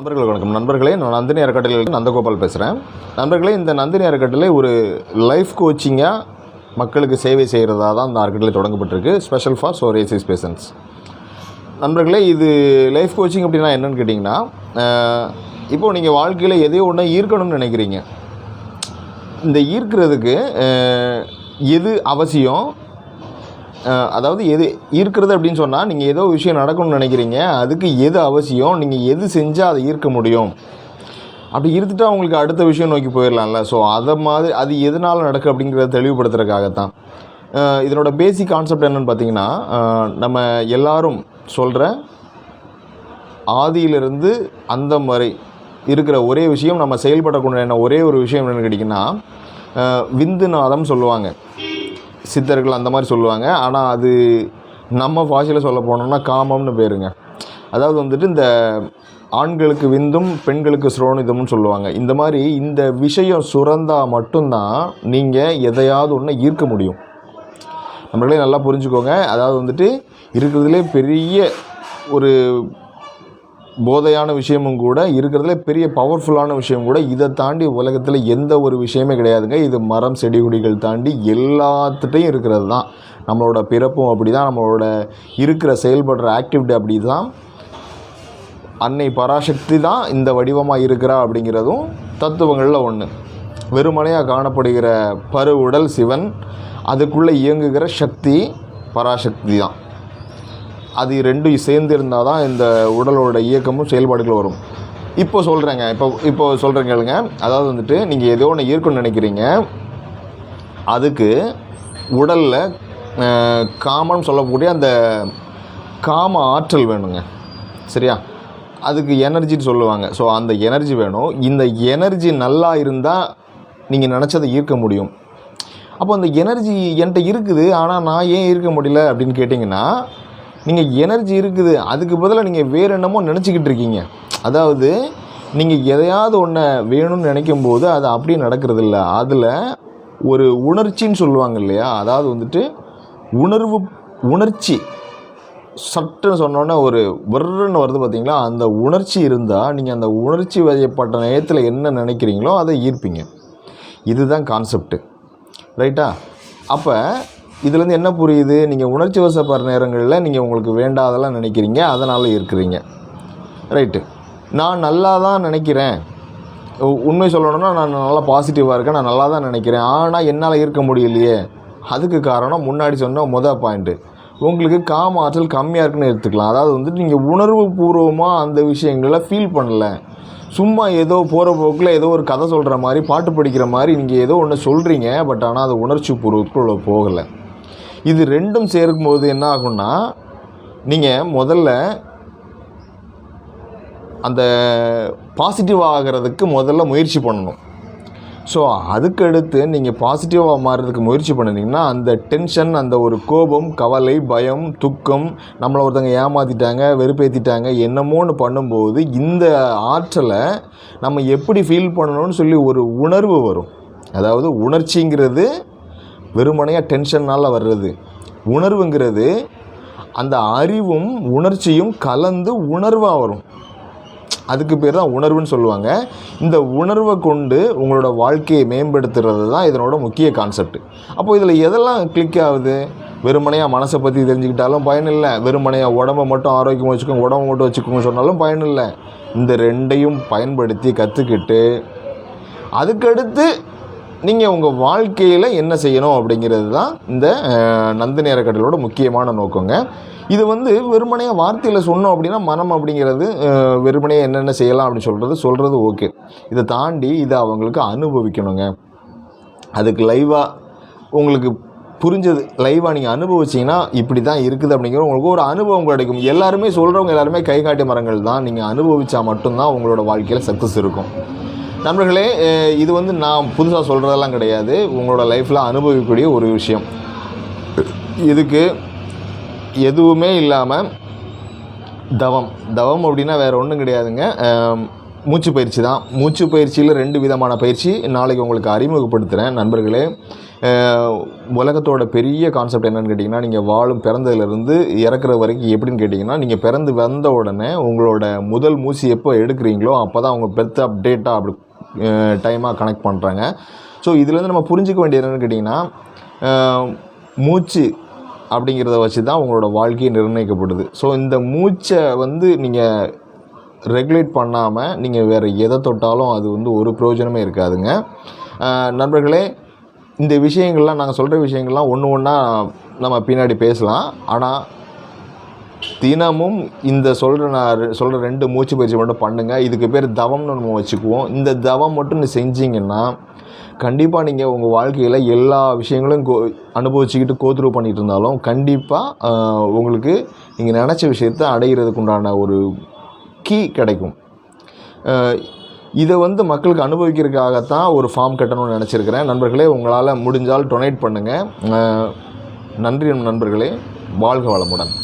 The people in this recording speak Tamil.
நண்பர்கள் வணக்கம். நண்பர்களே நான் நந்தினி அறக்கட்டளை நந்தகோபால் பேசுகிறேன் நண்பர்களே இந்த நந்தினி அறக்கட்டளை ஒரு லைஃப் கோச்சிங்காக மக்களுக்கு சேவை செய்கிறதா தான் இந்த அறக்கட்டளை தொடங்கப்பட்டிருக்கு. ஸ்பெஷல் ஃபார் சோரேசிஸ் பேஷன்ஸ் நண்பர்களே இது லைஃப் கோச்சிங் அப்படின்னா என்னன்னு கேட்டிங்கன்னா இப்போது நீங்கள் வாழ்க்கையில் எதையோ ஒன்று ஈர்க்கணும்னு நினைக்கிறீங்க. இந்த ஈர்க்கிறதுக்கு எது அவசியம்? அதாவது எது ஈர்க்கிறது அப்படின்னு சொன்னால் நீங்கள் ஏதோ விஷயம் நடக்கணும்னு நினைக்கிறீங்க அதுக்கு எது அவசியம் நீங்கள் எது செஞ்சால் அதை ஈர்க்க முடியும்? அப்படி இருந்துட்டு அவங்களுக்கு அடுத்த விஷயம் நோக்கி போயிடலாம்ல ஸோ அதை மாதிரி அது எதனால் நடக்கு அப்படிங்கிறத தெளிவுபடுத்துறதுக்காகத்தான். இதனோட பேசிக் கான்செப்ட் என்னென்னு பார்த்தீங்கன்னா நம்ம எல்லாரும் சொல்கிற ஆதியிலிருந்து அந்தம் வரை இருக்கிற ஒரே விஷயம் நம்ம செயல்படக்கூடிய ஒரே ஒரு விஷயம் என்னென்னு கேட்டிங்கன்னா விந்து விந்துநாதம் சொல்லுவாங்க. சித்தர்கள் அந்த மாதிரி சொல்லுவாங்க. ஆனால் அது நம்ம பாஷையில் சொல்ல போனோம்னா காமம்னு பேருங்க. அதாவது வந்துட்டு இந்த ஆண்களுக்கு விந்தும் பெண்களுக்கு ஸ்ரோனிதம்னு சொல்லுவாங்க. இந்த மாதிரி இந்த விஷயம் சுரந்தால் மட்டும்தான் நீங்கள் எதையாவது ஒன்று ஈர்க்க முடியும். நம்மளே நல்லா புரிஞ்சுக்கோங்க. அதாவது வந்துட்டு இருக்கிறதுலே பெரிய ஒரு போதையான விஷயமும் கூட இருக்கிறதுல பெரிய பவர்ஃபுல்லான விஷயம் கூட. இதை தாண்டி உலகத்தில் எந்த ஒரு விஷயமே கிடையாதுங்க. இது மரம் செடி கொடிகள் தாண்டி எல்லாத்துட்டையும் இருக்கிறது தான். நம்மளோட பிறப்பும் அப்படி தான் நம்மளோட இருக்கிற செயல்படுற ஆக்டிவிட்டி அப்படி தான் அன்னை பராசக்தி தான் இந்த வடிவமாக இருக்கிறா அப்படிங்கிறதும் தத்துவங்களில் ஒன்று வெறுமனையாக காணப்படுகிற பருவுடல் உடல் சிவன் அதுக்குள்ளே இயங்குகிற சக்தி பராசக்தி தான். அது ரெண்டும் சேர்ந்து இருந்தால் தான் இந்த உடலோட இயக்கமும் செயல்பாடுகள் வரும். இப்போ சொல்கிறேங்க இப்போ இப்போ சொல்கிறேங்க கேளுங்க. அதாவது வந்துட்டு நீங்கள் ஏதோ ஒன்று ஈர்க்கணும்னு நினைக்கிறீங்க. அதுக்கு உடலில் காமன் சொல்லக்கூடிய அந்த காம ஆற்றல் வேணுங்க. சரியா? அதுக்கு எனர்ஜின்னு சொல்லுவாங்க. ஸோ அந்த எனர்ஜி வேணும். இந்த எனர்ஜி நல்லா இருந்தால் நீங்கள் நினச்சதை ஈர்க்க முடியும். அப்போ அந்த எனர்ஜி என்கிட்ட இருக்குது. ஆனால் நான் ஏன் ஈர்க்க முடியல அப்படின்னு கேட்டிங்கன்னா நீங்கள் எனர்ஜி இருக்குது அதுக்கு பதிலாக நீங்கள் வேறு என்னமோ நினச்சிக்கிட்டு இருக்கீங்க. அதாவது நீங்கள் எதையாவது ஒன்றை வேணும்னு நினைக்கும் போது அது அப்படியே நடக்கிறது இல்லை. அதில் ஒரு உணர்ச்சின்னு சொல்லுவாங்க இல்லையா? அதாவது வந்துட்டு உணர்வு உணர்ச்சி. சட்டுன்னு சொன்னோன்னே ஒரு விர்ன்னு வருது பார்த்தீங்களா அந்த உணர்ச்சி இருந்தால் நீங்கள் அந்த உணர்ச்சி வயப்பட்ட நேரத்தில் என்ன நினைக்கிறீங்களோ அதை ஈர்ப்பீங்க. இதுதான் கான்செப்ட்டு ரைட்டா அப்போ இதுலேருந்து என்ன புரியுது? நீங்கள் உணர்ச்சி வசப்படுற நேரங்களில் நீங்கள் உங்களுக்கு வேண்டாதெல்லாம் நினைக்கிறீங்க அதனால் இருக்கிறீங்க. ரைட்டு நான் நல்லா தான் நினைக்கிறேன் உண்மை சொல்லணும்னா நான் நல்லா பாசிட்டிவாக இருக்கேன் நான் நல்லா தான் நினைக்கிறேன். ஆனால் என்னால் இருக்க முடியலையே. அதுக்கு காரணம் முன்னாடி சொன்ன மொதல் பாயிண்ட்டு உங்களுக்கு காம ஆற்றல் கம்மியாக இருக்குன்னு எடுத்துக்கலாம். அதாவது வந்துட்டு நீங்கள் உணர்வு பூர்வமாக அந்த விஷயங்களை ஃபீல் பண்ணல. சும்மா ஏதோ போகிற போக்கில் ஏதோ ஒரு கதை சொல்கிற மாதிரி பாட்டு படிக்கிற மாதிரி நீங்கள் ஏதோ ஒன்று சொல்கிறீங்க பட் ஆனால் அது உணர்ச்சி பூர்வத்துக்குள்ளே போகலை. இது ரெண்டும் சேர்க்கும்போது என்ன ஆகும்னா நீங்கள் முதல்ல அந்த பாசிட்டிவ் ஆகிறதுக்கு முதல்ல முயற்சி பண்ணணும். ஸோ அதுக்கடுத்து நீங்கள் பாசிட்டிவாக மாறுறதுக்கு முயற்சி பண்ணிங்கன்னா அந்த டென்ஷன் அந்த ஒரு கோபம் கவலை பயம் துக்கம் நம்மளை ஒருத்தங்க ஏமாற்றிட்டாங்க வெறுப்பேற்றிட்டாங்க என்னமோன்னு பண்ணும்போது இந்த ஆற்றலை நம்ம எப்படி ஃபீல் பண்ணணும்னு சொல்லி ஒரு உணர்வு வரும். அதாவது உணர்ச்சிங்கிறது வெறுமனையாக டென்ஷன்னால் வர்றது. உணர்வுங்கிறது அந்த அறிவும் உணர்ச்சியும் கலந்து உணர்வாக வரும். அதுக்கு பேர் தான் உணர்வுன்னு சொல்லுவாங்க. இந்த உணர்வை கொண்டு உங்களோட வாழ்க்கையை மேம்படுத்துறது தான் இதனோட முக்கிய கான்செப்ட் அப்போ இதில் எதெல்லாம் கிளிக் ஆகுது? வெறுமனையாக மனசை பற்றி தெரிஞ்சுக்கிட்டாலும் பயனில்லை. வெறுமனையாக உடம்பை மட்டும் ஆரோக்கியமாக வச்சுக்கோங்க உடம்பை மட்டும் வச்சுக்கோங்க சொன்னாலும் பயனில்லை. இந்த ரெண்டையும் பயன்படுத்தி கற்றுக்கிட்டு அதுக்கடுத்து நீங்கள் உங்கள் வாழ்க்கையில் என்ன செய்யணும் அப்படிங்கிறது தான் இந்த நந்தினி அறக்கட்டளோட முக்கியமான நோக்கங்க. இது வந்து வெறுமனையாக வார்த்தையில் சொன்னோம் அப்படின்னா மனம் அப்படிங்கிறது வெறுமனையாக என்னென்ன செய்யலாம் அப்படின்னு சொல்கிறது சொல்கிறது ஓகே. இதை தாண்டி இதை அவங்களுக்கு அனுபவிக்கணுங்க. அதுக்கு லைவாக உங்களுக்கு புரிஞ்சது லைவாக நீங்கள் அனுபவிச்சிங்கன்னா இப்படி தான் இருக்குது அப்படிங்கிற உங்களுக்கு ஒரு அனுபவம் கிடைக்கும். எல்லாருமே சொல்கிறவங்க எல்லாருமே கை காட்டி மரங்கள் தான். நீங்கள் அனுபவித்தா மட்டும்தான் உங்களோட வாழ்க்கையில் சக்ஸஸ் இருக்கும். நண்பர்களே இது வந்து நான் புதுசாக சொல்கிறதெல்லாம் கிடையாது. உங்களோட லைஃப்பில் அனுபவிக்கக்கூடிய ஒரு விஷயம். இதுக்கு எதுவுமே இல்லாமல் தவம். தவம் அப்படின்னா வேறு ஒன்றும் கிடையாதுங்க. மூச்சு பயிற்சி தான். மூச்சு பயிற்சியில் ரெண்டு விதமான பயிற்சி நாளைக்கு உங்களுக்கு அறிமுகப்படுத்துகிறேன் நண்பர்களே உலகத்தோட பெரிய கான்செப்ட் என்னன்னு கேட்டிங்கன்னா நீங்கள் வாழும் பிறந்ததுலேருந்து இறக்குற வரைக்கும் எப்படின்னு கேட்டிங்கன்னா நீங்கள் பிறந்து வந்த உடனே உங்களோட முதல் மூச்சு எப்போ எடுக்கிறீங்களோ அப்போ தான் அவங்க பெர்த் அப்டேட்டாக அப்படி டைமாக கனெக்ட் பண்ணுறாங்க ஸோ இதுலேருந்து நம்ம புரிஞ்சுக்க வேண்டியது என்னென்னு கேட்டிங்கன்னா மூச்சு அப்படிங்கிறத வச்சு தான் உங்களோட வாழ்க்கையை நிர்ணயிக்கப்படுது. ஸோ இந்த மூச்சை வந்து நீங்கள் ரெகுலேட் பண்ணாமல் நீங்கள் வேறு எதை தொட்டாலும் அது வந்து ஒரு பிரயோஜனமே இருக்காதுங்க. நண்பர்களே இந்த விஷயங்கள்லாம் நாங்கள் சொல்கிற விஷயங்கள்லாம் ஒன்று ஒன்றா நம்ம பின்னாடி பேசலாம். ஆனால் தினமும் இந்த சொல்கிற நான் சொல்கிற ரெண்டு மூச்சு பயிற்சி மட்டும் பண்ணுங்கள் இதுக்கு பேர் தவம்னு நம்ம வச்சுக்குவோம். இந்த தவம் மட்டும் நீ செஞ்சீங்கன்னா கண்டிப்பாக நீங்கள் உங்கள் வாழ்க்கையில் எல்லா விஷயங்களும் கோ அனுபவிச்சுக்கிட்டு கோத்ரூ பண்ணிகிட்டு இருந்தாலும் கண்டிப்பாக உங்களுக்கு நீங்கள் நினச்ச விஷயத்தை அடைகிறதுக்கு உண்டான ஒரு கீ கிடைக்கும். இதை வந்து மக்களுக்கு அனுபவிக்கிறதுக்காகத்தான் ஒரு ஃபார்ம் கட்டணும்னு நினச்சிருக்கிறேன். நண்பர்களே உங்களால் முடிஞ்சால் டொனேட் பண்ணுங்கள் நன்றி நண்பர்களே. வாழ்க வளமுடன்.